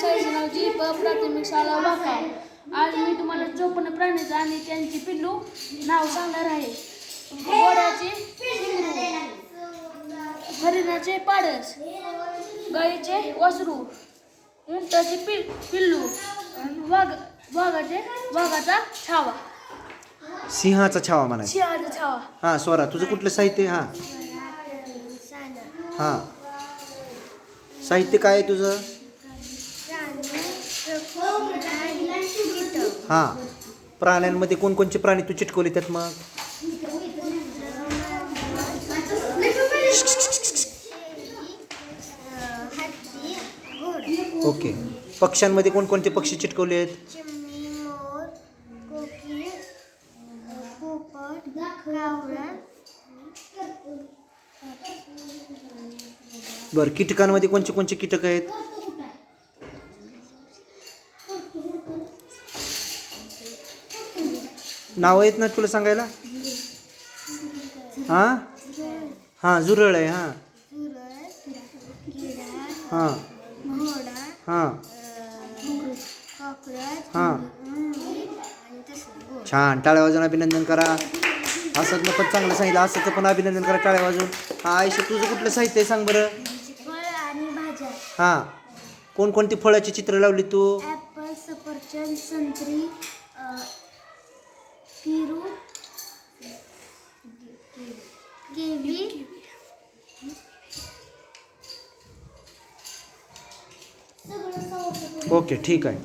शाळेचे नाव जी प प्राथमिक शाळा वाका आज मी तुम्हाला चोपन्न प्राणीचं आणि त्यांची पिल्लू नाव सांगणार आहे. घोड्याचे हरिणाचे पाडस गाईचे वासरू उंटाचे पिल पिल्लू आणि वाघ वाघाचे वाघाचा छावा. सिंहाचा छावा म्हणायचा. शिळाचा छावा. हां स्वरा तुझं कुठलं साहित्य हां. हां. साहित्य काय आहे तुझं? हां. प्राण्यांमध्ये कोणकोणचे प्राणी तू चिटकवले त्यात मग? ओके. पक्ष्यांमध्ये कोणकोणते पक्षी चिटकवले आहेत? बरं कीटकांमध्ये कोणते कोणते कीटक आहेत? नावं येत ना तुला सांगायला? हां? हां झुरळ आहे हां. हां. हां. हां. छान टाळ्या वाजून अभिनंदन करा. असं पण चांगलं सांगितलं असं पण अभिनंदन करा टाळ्या वाजून. हा आयुष्य तुझं कुठलं साहित्य आहे सांग बरं? हां. कोणकोणती फळाची चित्र लावली तू? ॲपल सफरचंद संत्री केली ओके ठीक आहे.